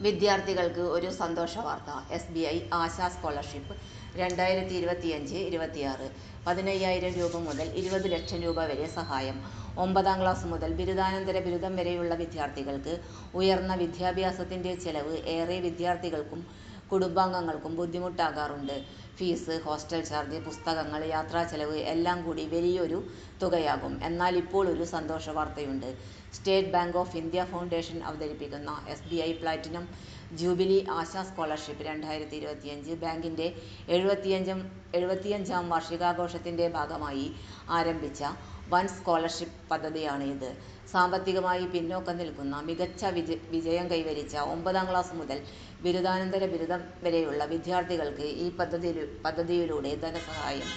വിദ്യാർത്ഥികൾക്ക് ഒരു സന്തോഷ വാർത്ത. S. B. I Asha scholarship രണ്ടായിരത്തി ഇരുപത്തിയഞ്ച് ഇരുപത്തിയാറ് പതിനയ്യായിരം രൂപ മുതൽ ഇരുപത് ലക്ഷം രൂപ വരെ സഹായം. ഒമ്പതാം ക്ലാസ് മുതൽ ബിരുദാനന്തര ബിരുദം വരെയുള്ള വിദ്യാർത്ഥികൾക്ക് ഉയർന്ന വിദ്യാഭ്യാസത്തിന്റെ ചെലവ് ഏറെ വിദ്യാർത്ഥികൾക്കും കുടുംബാംഗങ്ങൾക്കും ബുദ്ധിമുട്ടാകാറുണ്ട്. ഫീസ്, ഹോസ്റ്റൽ ചാർജ്, പുസ്തകങ്ങൾ, യാത്രാച്ചെലവ് എല്ലാം കൂടി വലിയൊരു തുകയാകും. എന്നാൽ ഇപ്പോൾ ഒരു സന്തോഷ വാർത്തയുണ്ട്. State Bank of India foundation അവതരിപ്പിക്കുന്ന SBI platinum jubilee Asha scholarship രണ്ടായിരത്തി ഇരുപത്തിയഞ്ച് ബാങ്കിന്റെ എഴുപത്തിയഞ്ചാം വാർഷികാഘോഷത്തിന്റെ ഭാഗമായി ആരംഭിച്ച വൺ സ്കോളർഷിപ്പ് പദ്ധതിയാണ് ഇത്. സാമ്പത്തികമായി പിന്നോക്കം നിൽക്കുന്ന, മികച്ച വിജ വിജയം കൈവരിച്ച ഒമ്പതാം ക്ലാസ് മുതൽ ബിരുദാനന്തര ബിരുദം വരെയുള്ള വിദ്യാർത്ഥികൾക്ക് ഈ പദ്ധതിയിലൂടെ ധനസഹായം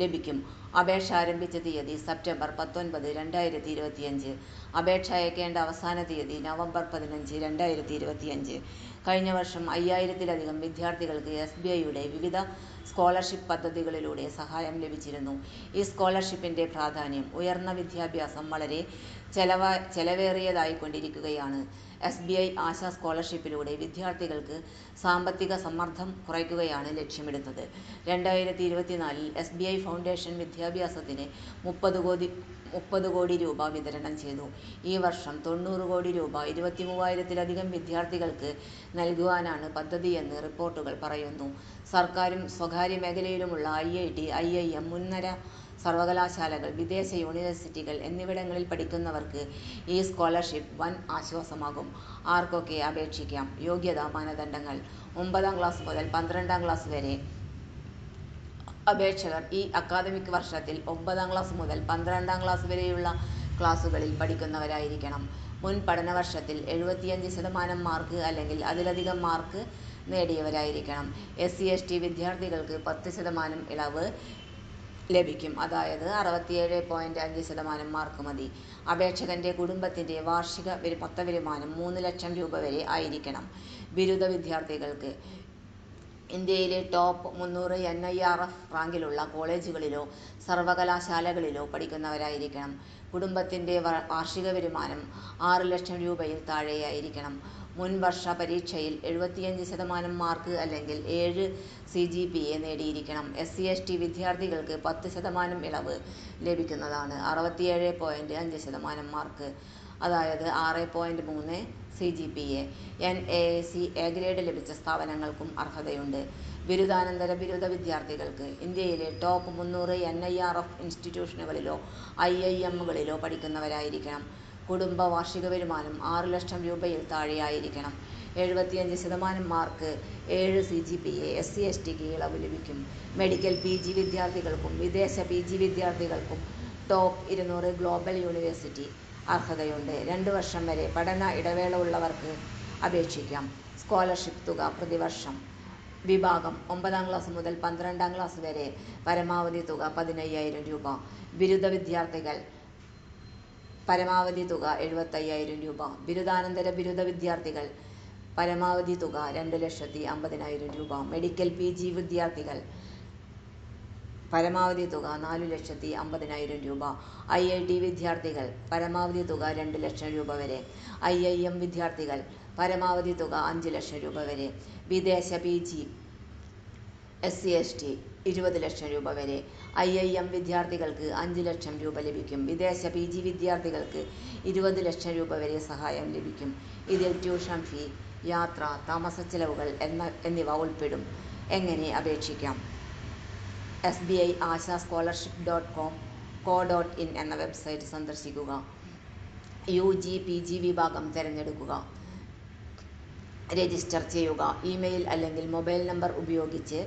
ലഭിക്കും. അപേക്ഷ ആരംഭിച്ച തീയതി സെപ്റ്റംബർ പത്തൊൻപത് രണ്ടായിരത്തി ഇരുപത്തിയഞ്ച്. അപേക്ഷ അയക്കേണ്ട അവസാന തീയതി നവംബർ പതിനഞ്ച് രണ്ടായിരത്തി ഇരുപത്തിയഞ്ച്. കഴിഞ്ഞ വർഷം അയ്യായിരത്തിലധികം വിദ്യാർത്ഥികൾക്ക് എസ്. ബി. ഐയുടെ വിവിധ സ്കോളർഷിപ്പ് പദ്ധതികളിലൂടെ സഹായം ലഭിച്ചിരുന്നു. ഈ സ്കോളർഷിപ്പിന്റെ പ്രാധാന്യം ഉയർന്ന വിദ്യാഭ്യാസം വളരെ ചെലവേറിയതായിക്കൊണ്ടിരിക്കുകയാണ്. എസ്. ബി. ഐ ആശാ സ്കോളർഷിപ്പിലൂടെ വിദ്യാർത്ഥികൾക്ക് സാമ്പത്തിക സമ്മർദ്ദം കുറയ്ക്കുകയാണ് ലക്ഷ്യമിടുന്നത്. രണ്ടായിരത്തി ഇരുപത്തിനാലിൽ എസ്. ബി. ഐ ഫൗണ്ടേഷൻ വിദ്യാഭ്യാസത്തിന് മുപ്പത് കോടി മുപ്പത് കോടി രൂപ വിതരണം ചെയ്തു. ഈ വർഷം തൊണ്ണൂറ് കോടി രൂപ ഇരുപത്തി മൂവായിരത്തിലധികം വിദ്യാർത്ഥികൾക്ക് നൽകുവാനാണ് പദ്ധതിയെന്ന് റിപ്പോർട്ടുകൾ പറയുന്നു. സർക്കാരും സ്വകാര്യ മേഖലയിലുമുള്ള I. I. T, I. I. M, മുൻനിര സർവകലാശാലകൾ, വിദേശ യൂണിവേഴ്സിറ്റികൾ എന്നിവിടങ്ങളിൽ പഠിക്കുന്നവർക്ക് ഈ സ്കോളർഷിപ്പ് വൻ ആശ്വാസമാകും. ആർക്കൊക്കെ അപേക്ഷിക്കാം? യോഗ്യതാ മാനദണ്ഡങ്ങൾ. ഒമ്പതാം ക്ലാസ് മുതൽ പന്ത്രണ്ടാം ക്ലാസ് വരെ അപേക്ഷകർ ഈ അക്കാദമിക് വർഷത്തിൽ ഒമ്പതാം ക്ലാസ് മുതൽ പന്ത്രണ്ടാം ക്ലാസ് വരെയുള്ള ക്ലാസുകളിൽ പഠിക്കുന്നവരായിരിക്കണം. മുൻ പഠന വർഷത്തിൽ എഴുപത്തിയഞ്ച് ശതമാനം മാർക്ക് അല്ലെങ്കിൽ അതിലധികം മാർക്ക് നേടിയവരായിരിക്കണം. എസ്. C., S. ടി വിദ്യാർത്ഥികൾക്ക് പത്ത് ശതമാനം ഇളവ് ലഭിക്കും. അതായത് അറുപത്തിയേഴേ പോയിന്റ് അഞ്ച് ശതമാനം മാർക്ക് മതി. അപേക്ഷകന്റെ കുടുംബത്തിന്റെ വാർഷിക മൊത്തവരുമാനം മൂന്ന് ലക്ഷം രൂപ വരെ ആയിരിക്കണം. ബിരുദ വിദ്യാർത്ഥികൾക്ക് ഇന്ത്യയിലെ ടോപ്പ് മുന്നൂറ് എൻ. ഐ. ആർ. എഫ് റാങ്കിലുള്ള കോളേജുകളിലോ സർവകലാശാലകളിലോ പഠിക്കുന്നവരായിരിക്കണം. കുടുംബത്തിന്റെ വാർഷിക വരുമാനം ആറ് ലക്ഷം രൂപയിൽ താഴെയായിരിക്കണം. മുൻവർഷ പരീക്ഷയിൽ എഴുപത്തിയഞ്ച് ശതമാനം മാർക്ക് അല്ലെങ്കിൽ ഏഴ് സി. ജി. പി. എ നേടിയിരിക്കണം. എസ്. C., S. ടി വിദ്യാർത്ഥികൾക്ക് പത്ത് ശതമാനം ഇളവ് ലഭിക്കുന്നതാണ്. അറുപത്തിയേഴ് പോയിന്റ് അഞ്ച് ശതമാനം മാർക്ക്, അതായത് ആറ് പോയിന്റ് മൂന്ന് C. G. P. A. N. A. C. A grade ലഭിച്ച സ്ഥാപനങ്ങൾക്കും അർഹതയുണ്ട്. ബിരുദാനന്തര ബിരുദ വിദ്യാർത്ഥികൾക്ക് ഇന്ത്യയിലെ ടോപ്പ് മുന്നൂറ് എൻ. ഐ. ആർ. എഫ് ഇൻസ്റ്റിറ്റ്യൂഷനുകളിലോ ഐ. ഐ. എമ്മുകളിലോ പഠിക്കുന്നവരായിരിക്കണം. കുടുംബ വാർഷിക വരുമാനം ആറ് ലക്ഷം രൂപയിൽ താഴെയായിരിക്കണം. എഴുപത്തിയഞ്ച് ശതമാനം മാർക്ക്, ഏഴ് C. G. P. A. S. C., S. Tick ഇളവ് ലഭിക്കും. Medical P. ജി വിദ്യാർത്ഥികൾക്കും വിദേശ പി. ജി വിദ്യാർത്ഥികൾക്കും ടോപ്പ് ഇരുന്നൂറ് ഗ്ലോബൽ യൂണിവേഴ്സിറ്റി അർഹതയുണ്ട്. രണ്ട് വർഷം വരെ പഠന ഇടവേള ഉള്ളവർക്ക് അപേക്ഷിക്കാം. സ്കോളർഷിപ്പ് തുക പ്രതിവർഷം. വിഭാഗം: ഒമ്പതാം ക്ലാസ് മുതൽ പന്ത്രണ്ടാം ക്ലാസ് വരെ പരമാവധി തുക പതിനയ്യായിരം രൂപ. ബിരുദ വിദ്യാർത്ഥികൾ പരമാവധി തുക എഴുപത്തയ്യായിരം രൂപ. ബിരുദാനന്തര ബിരുദ വിദ്യാർത്ഥികൾ പരമാവധി തുക രണ്ട് ലക്ഷത്തി അമ്പതിനായിരം രൂപ. Medical P. ജി വിദ്യാർത്ഥികൾ പരമാവധി തുക നാലു ലക്ഷത്തി അമ്പതിനായിരം രൂപ. ഐ. ഐ. ടി വിദ്യാർത്ഥികൾ പരമാവധി തുക രണ്ട് ലക്ഷം രൂപ വരെ. ഐ. ഐ. എം വിദ്യാർത്ഥികൾ പരമാവധി തുക അഞ്ച് ലക്ഷം രൂപ വരെ. വിദേശ P. G S. C., S. T ഇരുപത് ലക്ഷം രൂപ വരെ. ഐ. ഐ. എം വിദ്യാർത്ഥികൾക്ക് അഞ്ച് ലക്ഷം രൂപ ലഭിക്കും. വിദേശ പി. ജി വിദ്യാർത്ഥികൾക്ക് ഇരുപത് ലക്ഷം രൂപ വരെ സഹായം ലഭിക്കും. ഇതിൽ ട്യൂഷൻ ഫീ, യാത്ര, താമസച്ചെലവുകൾ എന്നിവ ഉൾപ്പെടും. എങ്ങനെ അപേക്ഷിക്കാം? S. B. I Asha scholarship dot com co dot in എന്ന വെബ്സൈറ്റ് സന്ദർശിക്കുക. യു. G., P. ജി വിഭാഗം തിരഞ്ഞെടുക്കുക. രജിസ്റ്റർ ചെയ്യുക. ഇമെയിൽ അല്ലെങ്കിൽ മൊബൈൽ നമ്പർ ഉപയോഗിച്ച്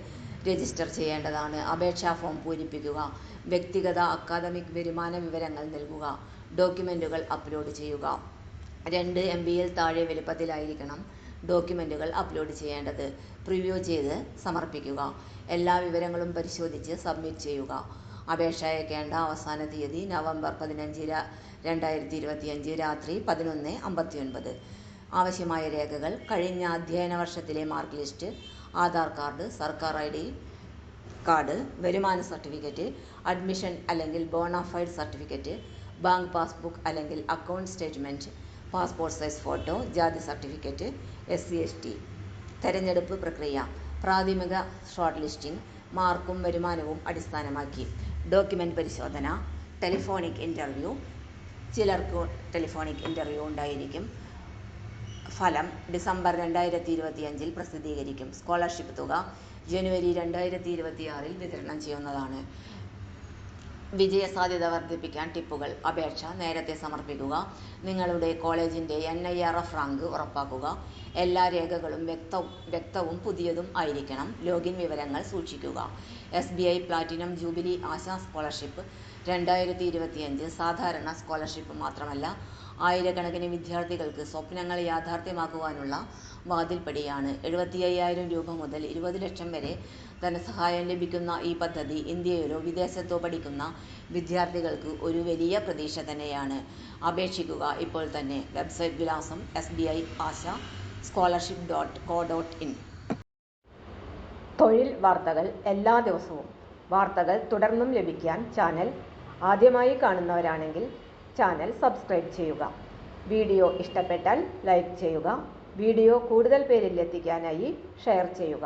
രജിസ്റ്റർ ചെയ്യേണ്ടതാണ്. അപേക്ഷാ ഫോം പൂരിപ്പിക്കുക. വ്യക്തിഗത അക്കാദമിക് വരുമാന വിവരങ്ങൾ നൽകുക. ഡോക്യുമെന്റുകൾ അപ്ലോഡ് ചെയ്യുക. രണ്ട് എം. ബിയിൽ താഴെ വലിപ്പത്തിലായിരിക്കണം ഡോക്യുമെന്റുകൾ അപ്ലോഡ് ചെയ്യേണ്ടത്. പ്രിവ്യൂ ചെയ്ത് സമർപ്പിക്കുക. എല്ലാ വിവരങ്ങളും പരിശോധിച്ച് സബ്മിറ്റ് ചെയ്യുക. അപേക്ഷ അയക്കേണ്ട അവസാന തീയതി നവംബർ പതിനഞ്ച് രണ്ടായിരത്തി ഇരുപത്തിയഞ്ച് രാത്രി പതിനൊന്ന് അമ്പത്തിയൊൻപത്. ആവശ്യമായ രേഖകൾ: കഴിഞ്ഞ അധ്യയന വർഷത്തിലെ മാർക്ക് ലിസ്റ്റ്, ആധാർ കാർഡ്, സർക്കാർ ഐ. ഡി. കാർഡ്, വരുമാന സർട്ടിഫിക്കറ്റ്, അഡ്മിഷൻ അല്ലെങ്കിൽ ബോണഫൈഡ് സർട്ടിഫിക്കറ്റ്, ബാങ്ക് പാസ്ബുക്ക് അല്ലെങ്കിൽ account statement, passport size photo ജാതി certificate S C S T തെരഞ്ഞെടുപ്പ് പ്രക്രിയ പ്രാഥമിക ഷോർട്ട് ലിസ്റ്റിംഗ് മാർക്കും വരുമാനവും അടിസ്ഥാനമാക്കി. ഡോക്യുമെന്റ് പരിശോധന ടെലിഫോണിക് ഇന്റർവ്യൂ ചിലർക്ക് ടെലിഫോണിക് ഇന്റർവ്യൂ ഉണ്ടായിരിക്കും. ഫലം ഡിസംബർ രണ്ടായിരത്തി ഇരുപത്തിയഞ്ചിൽ പ്രസിദ്ധീകരിക്കും. സ്കോളർഷിപ്പ് തുക ജനുവരി രണ്ടായിരത്തി ഇരുപത്തിയാറിൽ വിതരണം ചെയ്യുന്നതാണ്. വിജയസാധ്യത വർദ്ധിപ്പിക്കാൻ ടിപ്പുകൾ. അപേക്ഷ നേരത്തെ സമർപ്പിക്കുക. നിങ്ങളുടെ കോളേജിന്റെ N I R F rank ഉറപ്പാക്കുക. എല്ലാ രേഖകളും വ്യക്തവും വ്യക്തവും പുതിയതും ആയിരിക്കണം. ലോഗിൻ വിവരങ്ങൾ സൂക്ഷിക്കുക. S B I platinum jubilee Asha scholarship. രണ്ടായിരത്തി ഇരുപത്തിയഞ്ച് സാധാരണ സ്കോളർഷിപ്പ് മാത്രമല്ല ആയിരക്കണക്കിന് വിദ്യാർത്ഥികൾക്ക് സ്വപ്നങ്ങൾ യാഥാർത്ഥ്യമാക്കുവാനുള്ള വാതിൽപ്പടിയാണ്. എഴുപത്തി അയ്യായിരം രൂപ മുതൽ ഇരുപത് ലക്ഷം വരെ ധനസഹായം ലഭിക്കുന്ന ഈ പദ്ധതി ഇന്ത്യയിലോ വിദേശത്തോ പഠിക്കുന്ന വിദ്യാർത്ഥികൾക്ക് ഒരു വലിയ പ്രതീക്ഷ തന്നെയാണ്. അപേക്ഷിക്കുക ഇപ്പോൾ തന്നെ. വെബ്സൈറ്റ് വിലാസം S B I Asha scholarship dot co dot in. തൊഴിൽ വാർത്തകൾ എല്ലാ ദിവസവും. വാർത്തകൾ തുടർന്നും ലഭിക്കാൻ ചാനൽ ആദ്യമായി കാണുന്നവരാണെങ്കിൽ ചാനൽ സബ്സ്ക്രൈബ് ചെയ്യുക. വീഡിയോ ഇഷ്ടപ്പെട്ടാൽ ലൈക്ക് ചെയ്യുക. വീഡിയോ കൂടുതൽ പേരിൽ എത്തിക്കാനായി ഷെയർ ചെയ്യുക.